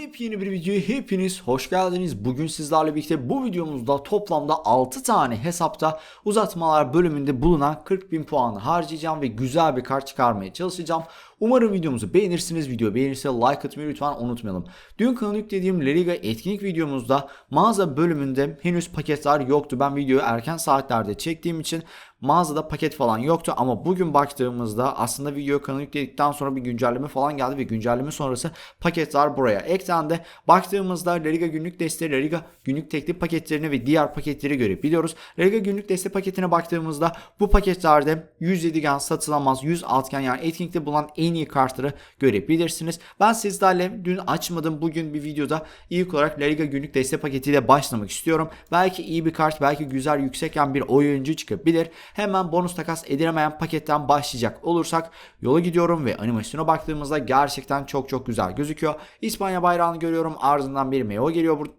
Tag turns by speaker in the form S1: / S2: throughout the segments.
S1: Yepyeni bir videoya hepiniz hoş geldiniz. Bugün sizlerle birlikte bu videomuzda toplamda 6 tane hesapta uzatmalar bölümünde bulunan 40.000 puanı harcayacağım ve güzel bir kart çıkarmaya çalışacağım. Umarım videomuzu beğenirsiniz. Video beğenirse like atmayı lütfen unutmayalım. Dün kanalı yüklediğim La Liga etkinlik videomuzda mağaza bölümünde henüz paketler yoktu. Ben videoyu erken saatlerde çektiğim için mağazada paket falan yoktu ama bugün baktığımızda aslında video kanalı yükledikten sonra bir güncelleme falan geldi ve güncelleme sonrası paketler buraya eklendi. Baktığımızda La Liga günlük desteği, La Liga günlük teklif paketlerini ve diğer paketleri görebiliyoruz. La Liga günlük destek paketine baktığımızda bu paketlerde 107 gen satılamaz 100 altgen yani etkinlikte bulunan en iyi kartları görebilirsiniz. Ben sizlerle dün açmadım bugün bir videoda ilk olarak La Liga günlük destek paketiyle başlamak istiyorum. Belki iyi bir kart belki güzel yüksekken bir oyuncu çıkabilir. Hemen bonus takas edilemeyen paketten başlayacak olursak yola gidiyorum ve animasyona baktığımızda gerçekten çok çok güzel gözüküyor. İspanya bayrağını görüyorum ardından bir Meo geliyor burada.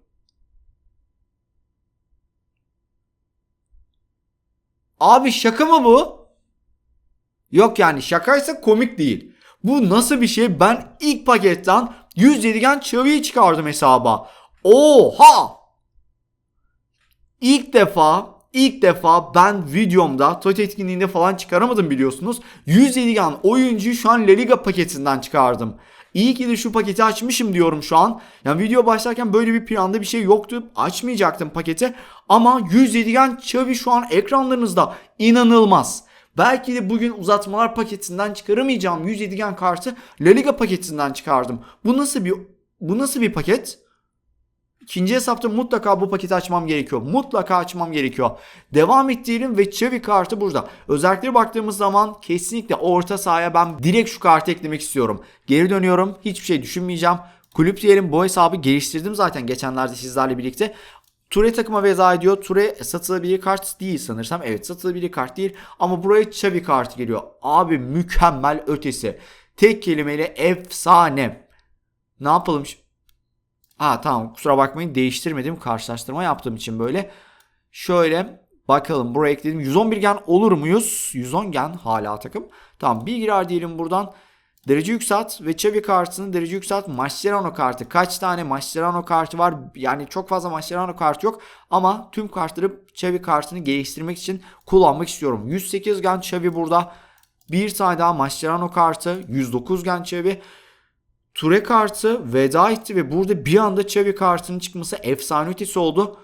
S1: Abi şaka mı bu? Yok yani şakaysa komik değil. Bu nasıl bir şey? Ben ilk paketten 107 gen Xavi'yi çıkardım hesaba. Oha! İlk defa ilk defa ben videomda TOT etkinliğinde falan çıkaramadım biliyorsunuz. 107 gen oyuncuyu şu an La Liga paketinden çıkardım. İyi ki de şu paketi açmışım diyorum şu an. Yani video başlarken böyle bir planda bir şey yoktu. Açmayacaktım paketi. Ama 107 gen Xavi şu an ekranlarınızda. inanılmaz. Belki de bugün uzatmalar paketinden çıkaramayacağım 107 gen kartı La Liga paketinden çıkardım. Bu nasıl bir bu nasıl bir paket? İkinci hesapta mutlaka bu paketi açmam gerekiyor. Mutlaka açmam gerekiyor. Devam et ve Çevi kartı burada. Özellikle baktığımız zaman kesinlikle orta sahaya ben direkt şu kartı eklemek istiyorum. Geri dönüyorum. Hiçbir şey düşünmeyeceğim. Kulüp diyelim bu hesabı geliştirdim zaten geçenlerde sizlerle birlikte. Ture takıma veda ediyor. Ture satılabilir kart değil sanırsam. Evet satılabilir kart değil. Ama buraya Xavi kartı geliyor. Abi mükemmel ötesi. Tek kelimeyle efsane. Ne yapalım şimdi? Ha tamam kusura bakmayın değiştirmedim. Karşılaştırma yaptığım için böyle. Şöyle bakalım buraya ekledim. 111 gen olur muyuz? 110 gen hala takım. Tamam bir girer diyelim buradan. Derece yükselt ve Xavi kartını derece yükselt. Mascherano kartı. Kaç tane Mascherano kartı var? Yani çok fazla Mascherano kartı yok. Ama tüm kartları Xavi kartını geliştirmek için kullanmak istiyorum. 108 gen Xavi burada. Bir tane daha Mascherano kartı. 109 gen Xavi. Ture kartı veda etti ve burada bir anda Xavi kartının çıkması efsane ötesi oldu.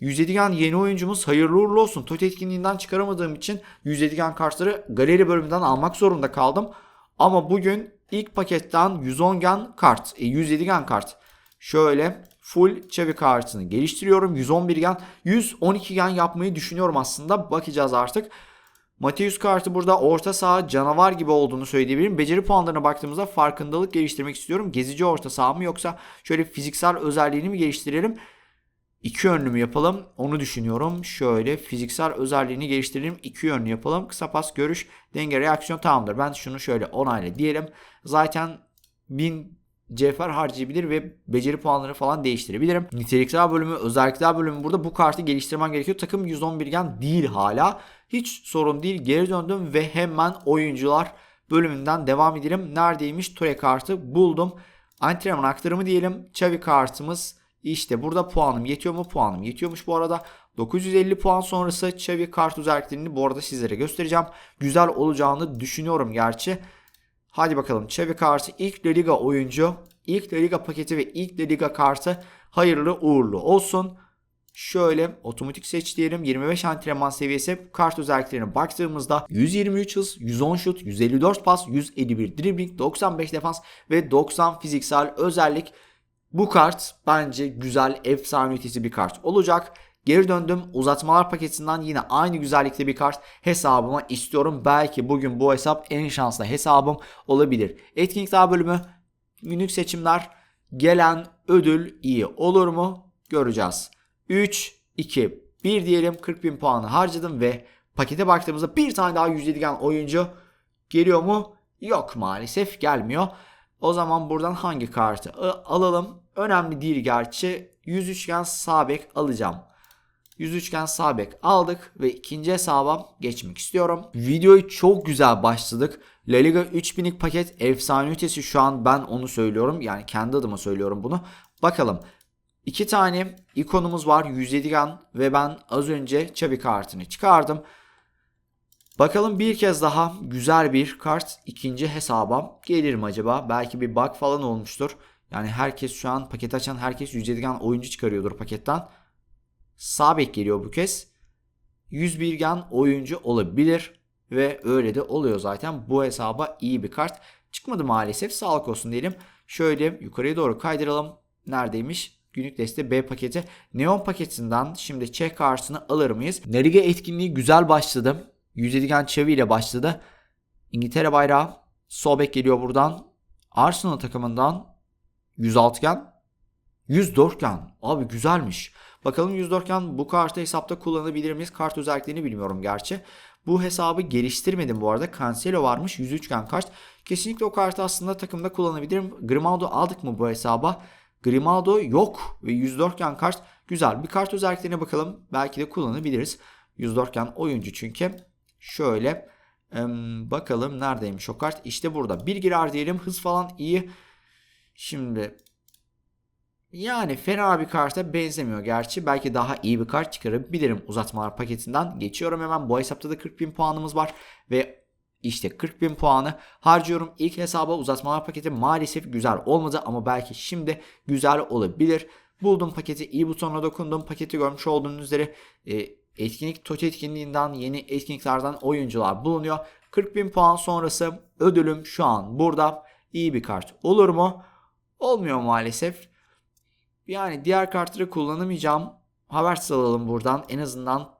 S1: 107 gen yeni oyuncumuz hayırlı uğurlu olsun. TOT etkinliğinden çıkaramadığım için 107 gen kartları galeri bölümünden almak zorunda kaldım. Ama bugün ilk paketten 110 gen kart, e, 107 gen kart. Şöyle full Xavi kartını geliştiriyorum. 111 gen, 112 gen yapmayı düşünüyorum aslında. Bakacağız artık. Mateus kartı burada orta saha canavar gibi olduğunu söyleyebilirim. Beceri puanlarına baktığımızda farkındalık geliştirmek istiyorum. Gezici orta saha mı yoksa şöyle fiziksel özelliğini mi geliştirelim? İki yönlü mü yapalım? Onu düşünüyorum. Şöyle fiziksel özelliğini geliştirelim. İki yönlü yapalım. Kısa pas, görüş, denge, reaksiyon tamamdır. Ben şunu şöyle onayla diyelim. Zaten 1000 cevher harcayabilir ve beceri puanları falan değiştirebilirim. Niteliksel bölümü, özellikler bölümü burada bu kartı geliştirmen gerekiyor. Takım 111 gen değil hala. Hiç sorun değil. Geri döndüm ve hemen oyuncular bölümünden devam edelim. Neredeymiş? Ture kartı buldum. Antrenman aktarımı diyelim. Xavi kartımız işte burada puanım yetiyor mu? Puanım yetiyormuş bu arada. 950 puan sonrası Xavi kart özelliklerini bu arada sizlere göstereceğim. Güzel olacağını düşünüyorum gerçi. Hadi bakalım Xavi kartı ilk La Liga oyuncu. ilk La Liga paketi ve ilk La Liga kartı hayırlı uğurlu olsun. Şöyle otomatik seç diyelim. 25 antrenman seviyesi kart özelliklerine baktığımızda 123 hız, 110 şut, 154 pas, 151 dribbling, 95 defans ve 90 fiziksel özellik. Bu kart bence güzel, efsane ötesi bir kart olacak. Geri döndüm. Uzatmalar paketinden yine aynı güzellikte bir kart hesabıma istiyorum. Belki bugün bu hesap en şanslı hesabım olabilir. Etkinlikler bölümü günlük seçimler gelen ödül iyi olur mu? Göreceğiz. 3, 2, 1 diyelim 40 bin puanı harcadım ve pakete baktığımızda bir tane daha 107 gen oyuncu geliyor mu? Yok maalesef gelmiyor. O zaman buradan hangi kartı alalım? Önemli değil gerçi. 103 gen sağ bek alacağım. 103 sağ bek aldık ve ikinci hesaba geçmek istiyorum. Videoyu çok güzel başladık. La Liga 3000'lik paket efsane ötesi şu an ben onu söylüyorum. Yani kendi adıma söylüyorum bunu. Bakalım. İki tane ikonumuz var 107 gan ve ben az önce Xavi kartını çıkardım. Bakalım bir kez daha güzel bir kart ikinci hesaba gelir mi acaba? Belki bir bug falan olmuştur. Yani herkes şu an paket açan herkes 107 gan oyuncu çıkarıyordur paketten. Sağ bek geliyor bu kez. 101 gan oyuncu olabilir ve öyle de oluyor zaten. Bu hesaba iyi bir kart çıkmadı maalesef. Sağlık olsun diyelim. Şöyle yukarıya doğru kaydıralım. Neredeymiş? Günlük deste B paketi. Neon paketinden şimdi Çek kartını alır mıyız? Neriga etkinliği güzel başladı. 107 gen Xavi ile başladı. İngiltere bayrağı. Sol bek geliyor buradan. Arsenal takımından 106 gen. 104 gen. Abi güzelmiş. Bakalım 104 gen bu kartı hesapta kullanabilir miyiz? Kart özelliklerini bilmiyorum gerçi. Bu hesabı geliştirmedim bu arada. Cancelo varmış 103 gen kart. Kesinlikle o kartı aslında takımda kullanabilirim. Grimaldo aldık mı bu hesaba? Grimaldo yok ve 104 gen kart güzel. Bir kart özelliklerine bakalım. Belki de kullanabiliriz. 104 gen oyuncu çünkü. Şöyle bakalım neredeymiş o kart. İşte burada. Bir girer diyelim. Hız falan iyi. Şimdi yani fena bir karta benzemiyor gerçi. Belki daha iyi bir kart çıkarabilirim uzatmalar paketinden. Geçiyorum hemen. Bu hesapta da 40 bin puanımız var. Ve işte 40 bin puanı harcıyorum. İlk hesaba uzatmalar paketi maalesef güzel olmadı ama belki şimdi güzel olabilir. Buldum paketi iyi butonuna dokundum. Paketi görmüş olduğunuz üzere e, etkinlik TOT etkinliğinden yeni etkinliklerden oyuncular bulunuyor. 40 bin puan sonrası ödülüm şu an burada. İyi bir kart olur mu? Olmuyor maalesef. Yani diğer kartları kullanamayacağım. Habersiz alalım buradan. En azından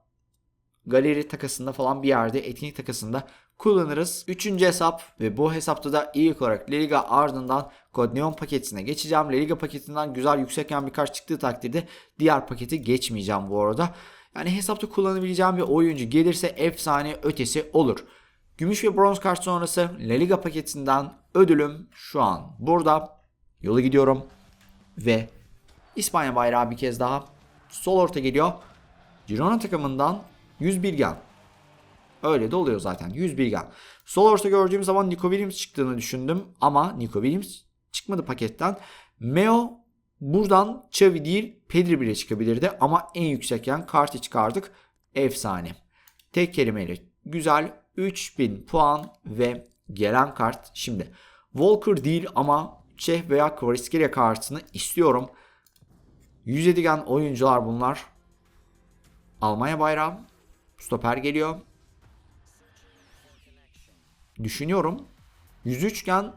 S1: galeri takasında falan bir yerde etkinlik takasında kullanırız. Üçüncü hesap ve bu hesapta da ilk olarak La Liga ardından Code Neon paketine geçeceğim. La Liga paketinden güzel yüksek yan bir kart çıktığı takdirde diğer paketi geçmeyeceğim bu arada. Yani hesapta kullanabileceğim bir oyuncu gelirse efsane ötesi olur. Gümüş ve bronz kart sonrası La Liga paketinden ödülüm şu an burada. Yolu gidiyorum ve İspanya bayrağı bir kez daha sol orta geliyor. Girona takımından 101 gen. Öyle de oluyor zaten 101 gen. Sol orta gördüğüm zaman Nico Williams çıktığını düşündüm ama Nico Williams çıkmadı paketten. Meo buradan Xavi değil Pedri bile çıkabilirdi ama en yüksek yan kartı çıkardık. Efsane. Tek kelimeyle güzel 3000 puan ve gelen kart şimdi. Walker değil ama Çeh veya Kvaratskhelia kartını istiyorum. 107 gen oyuncular bunlar. Almanya bayrağı. Stoper geliyor. Düşünüyorum. 103 gen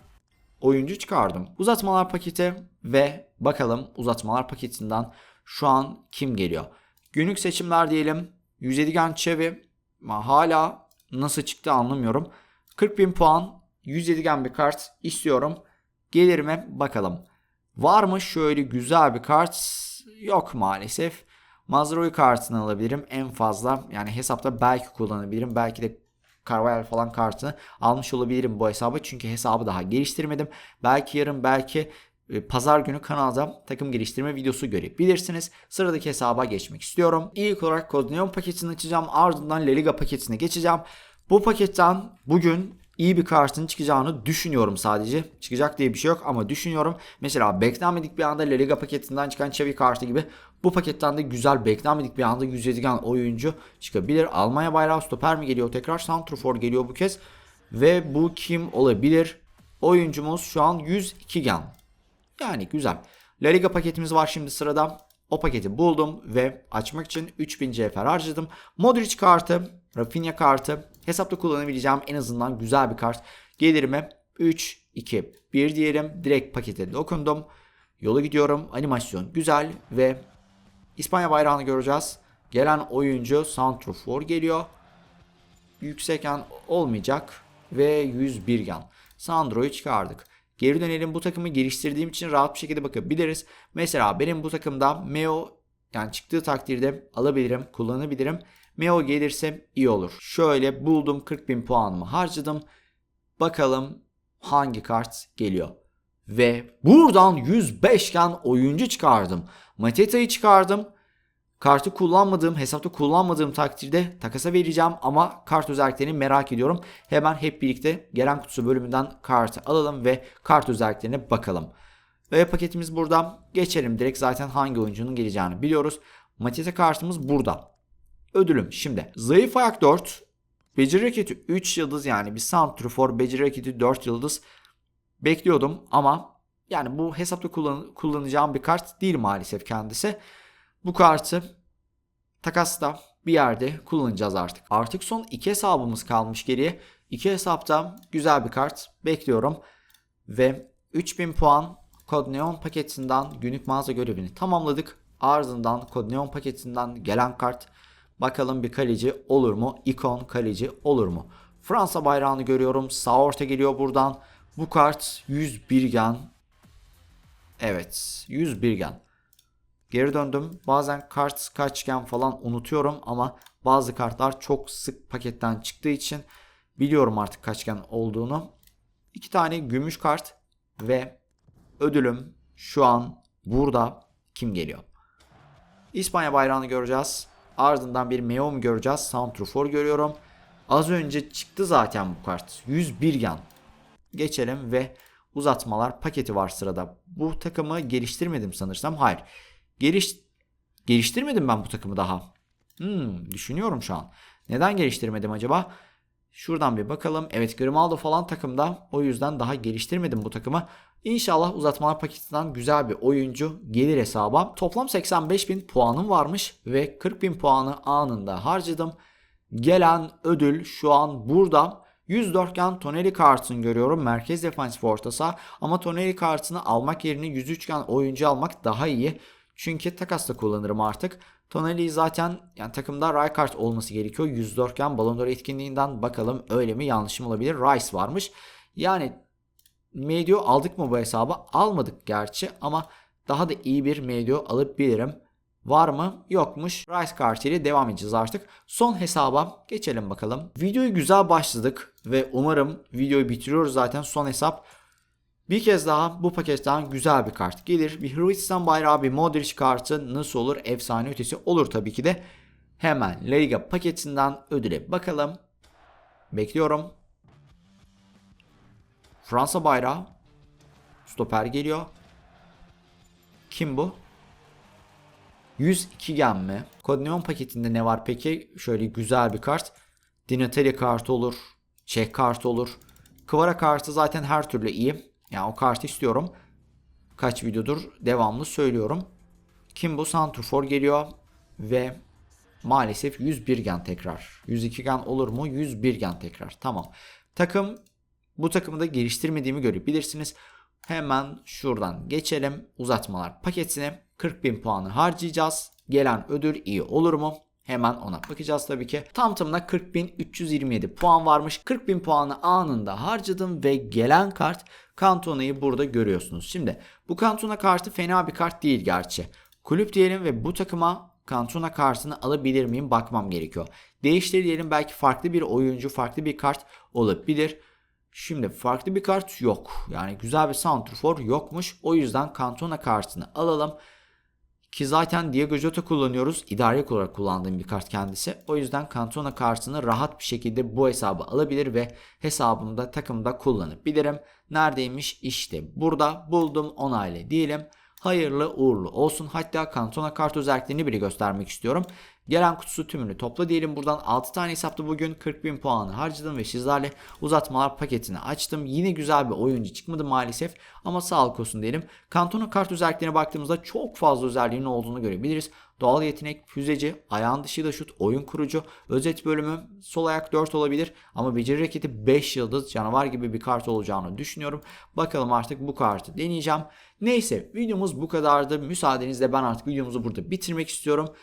S1: oyuncu çıkardım. Uzatmalar paketi ve bakalım uzatmalar paketinden şu an kim geliyor? Günlük seçimler diyelim. 107 gen Çevi hala nasıl çıktı anlamıyorum. 40 bin puan 107 gen bir kart istiyorum. Gelir mi bakalım. Var mı şöyle güzel bir kart? Yok maalesef. Mazraoui kartını alabilirim en fazla. Yani hesapta belki kullanabilirim. Belki de Carvajal falan kartını almış olabilirim bu hesabı. Çünkü hesabı daha geliştirmedim. Belki yarın belki e, pazar günü kanalda takım geliştirme videosu görebilirsiniz. Sıradaki hesaba geçmek istiyorum. İlk olarak Code paketini açacağım. Ardından La Liga paketine geçeceğim. Bu paketten bugün iyi bir kartın çıkacağını düşünüyorum sadece. Çıkacak diye bir şey yok ama düşünüyorum. Mesela beklenmedik bir anda La Liga paketinden çıkan Xavi kartı gibi bu paketten de güzel beklenmedik bir anda 107 gen oyuncu çıkabilir. Almanya bayrağı stoper mi geliyor? Tekrar Santrofor geliyor bu kez. Ve bu kim olabilir? Oyuncumuz şu an 102 gen. Yani güzel. La Liga paketimiz var şimdi sırada. O paketi buldum ve açmak için 3000 CFR harcadım. Modric kartı, Rafinha kartı hesapta kullanabileceğim en azından güzel bir kart. Gelirime 3, 2, 1 diyelim. Direkt pakete dokundum. Yola gidiyorum. Animasyon güzel ve İspanya bayrağını göreceğiz. Gelen oyuncu Santrofor geliyor. Yüksekken olmayacak ve 101 gen. Sandro'yu çıkardık. Geri dönelim bu takımı geliştirdiğim için rahat bir şekilde bakabiliriz. Mesela benim bu takımda Meo yani çıktığı takdirde alabilirim, kullanabilirim. Meo gelirse iyi olur. Şöyle buldum 40.000 puanımı harcadım. Bakalım hangi kart geliyor. Ve buradan 105 gen oyuncu çıkardım. Mateta'yı çıkardım. Kartı kullanmadığım, hesapta kullanmadığım takdirde takasa vereceğim ama kart özelliklerini merak ediyorum. Hemen hep birlikte gelen kutusu bölümünden kartı alalım ve kart özelliklerine bakalım. Ve paketimiz burada. Geçelim direkt zaten hangi oyuncunun geleceğini biliyoruz. Matete kartımız burada. Ödülüm şimdi. Zayıf ayak 4. Beceri raketi 3 yıldız yani bir Santrifor beceri raketi 4 yıldız bekliyordum ama yani bu hesapta kullan kullanacağım bir kart değil maalesef kendisi. Bu kartı takasta bir yerde kullanacağız artık. Artık son iki hesabımız kalmış geriye. İki hesapta güzel bir kart bekliyorum. Ve 3000 puan Kod Neon paketinden günlük mağaza görevini tamamladık. Ardından Kod Neon paketinden gelen kart bakalım bir kaleci olur mu? İkon kaleci olur mu? Fransa bayrağını görüyorum. Sağ orta geliyor buradan. Bu kart 101 gen. Evet 101 gen. Geri döndüm. Bazen kart kaçken falan unutuyorum ama bazı kartlar çok sık paketten çıktığı için biliyorum artık kaçken olduğunu. İki tane gümüş kart ve ödülüm şu an burada kim geliyor? İspanya bayrağını göreceğiz. Ardından bir Meom göreceğiz. Santrofor görüyorum. Az önce çıktı zaten bu kart. 101 yan. Geçelim ve uzatmalar paketi var sırada. Bu takımı geliştirmedim sanırsam. Hayır. Geliş geliştirmedim ben bu takımı daha. Hmm, düşünüyorum şu an. Neden geliştirmedim acaba? Şuradan bir bakalım. Evet Grimaldo falan takımda. O yüzden daha geliştirmedim bu takımı. İnşallah uzatmalar paketinden güzel bir oyuncu gelir hesaba. Toplam 85 bin puanım varmış ve 40 bin puanı anında harcadım. Gelen ödül şu an burada. 104 gen Tonelli kartını görüyorum. Merkez defansif orta saha. Ama Tonelli kartını almak yerine 103 gen oyuncu almak daha iyi. Çünkü takasla kullanırım artık. Tonelli zaten yani takımda Rijkaard olması gerekiyor. 104 gen Ballon d'Or etkinliğinden bakalım öyle mi yanlışım olabilir. Rice varmış. Yani Medio aldık mı bu hesaba? Almadık gerçi ama daha da iyi bir Medio alabilirim. Var mı? Yokmuş. Rice kartıyla devam edeceğiz artık. Son hesaba geçelim bakalım. Videoyu güzel başladık ve umarım videoyu bitiriyoruz zaten son hesap. Bir kez daha bu paketten güzel bir kart gelir. Bir Hırvatistan bayrağı bir Modric kartı nasıl olur? Efsane ötesi olur tabii ki de. Hemen La Liga paketinden ödüle bakalım. Bekliyorum. Fransa bayrağı. Stoper geliyor. Kim bu? 102 gen mi? Kod Neon paketinde ne var peki? Şöyle güzel bir kart. Dinateli kartı olur. Çek kartı olur. Kvara kartı zaten her türlü iyi. Yani o kartı istiyorum. Kaç videodur devamlı söylüyorum. Kim bu? Santrfor geliyor. Ve maalesef 101 gen tekrar. 102 gen olur mu? 101 gen tekrar. Tamam. Takım bu takımı da geliştirmediğimi görebilirsiniz. Hemen şuradan geçelim. Uzatmalar paketine 40 bin puanı harcayacağız. Gelen ödül iyi olur mu? Hemen ona bakacağız tabii ki. Tam tamına 40.327 puan varmış. 40.000 puanı anında harcadım ve gelen kart Cantona'yı burada görüyorsunuz. Şimdi bu Cantona kartı fena bir kart değil gerçi. Kulüp diyelim ve bu takıma Cantona kartını alabilir miyim bakmam gerekiyor. Değiştir diyelim belki farklı bir oyuncu, farklı bir kart olabilir. Şimdi farklı bir kart yok. Yani güzel bir Santrfor yokmuş. O yüzden Cantona kartını alalım. Ki zaten Diego Jota kullanıyoruz. İdari olarak kullandığım bir kart kendisi. O yüzden Cantona kartını rahat bir şekilde bu hesaba alabilir ve hesabımda takımda kullanabilirim. Neredeymiş? İşte burada buldum onayla diyelim. Hayırlı uğurlu olsun. Hatta Cantona kart özelliklerini bile göstermek istiyorum. Gelen kutusu tümünü topla diyelim. Buradan 6 tane hesapta bugün 40 bin puanı harcadım ve sizlerle uzatmalar paketini açtım. Yine güzel bir oyuncu çıkmadı maalesef ama sağlık olsun diyelim. Cantona kart özelliklerine baktığımızda çok fazla özelliğinin olduğunu görebiliriz. Doğal yetenek, füzeci, ayağın dışı da şut, oyun kurucu, özet bölümü, sol ayak 4 olabilir ama beceri raketi 5 yıldız canavar gibi bir kart olacağını düşünüyorum. Bakalım artık bu kartı deneyeceğim. Neyse videomuz bu kadardı. Müsaadenizle ben artık videomuzu burada bitirmek istiyorum.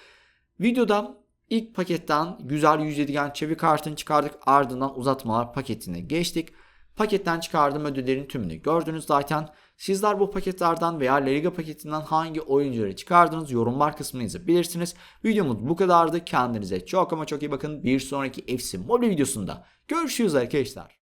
S1: Videoda ilk paketten güzel 107 gen çevik kartını çıkardık. Ardından uzatmalar paketine geçtik. Paketten çıkardığım ödüllerin tümünü gördünüz zaten. Sizler bu paketlerden veya La Liga paketinden hangi oyuncuları çıkardınız yorumlar kısmına yazabilirsiniz. Videomuz bu kadardı. Kendinize çok ama çok iyi bakın. Bir sonraki FC Mobile videosunda görüşürüz arkadaşlar.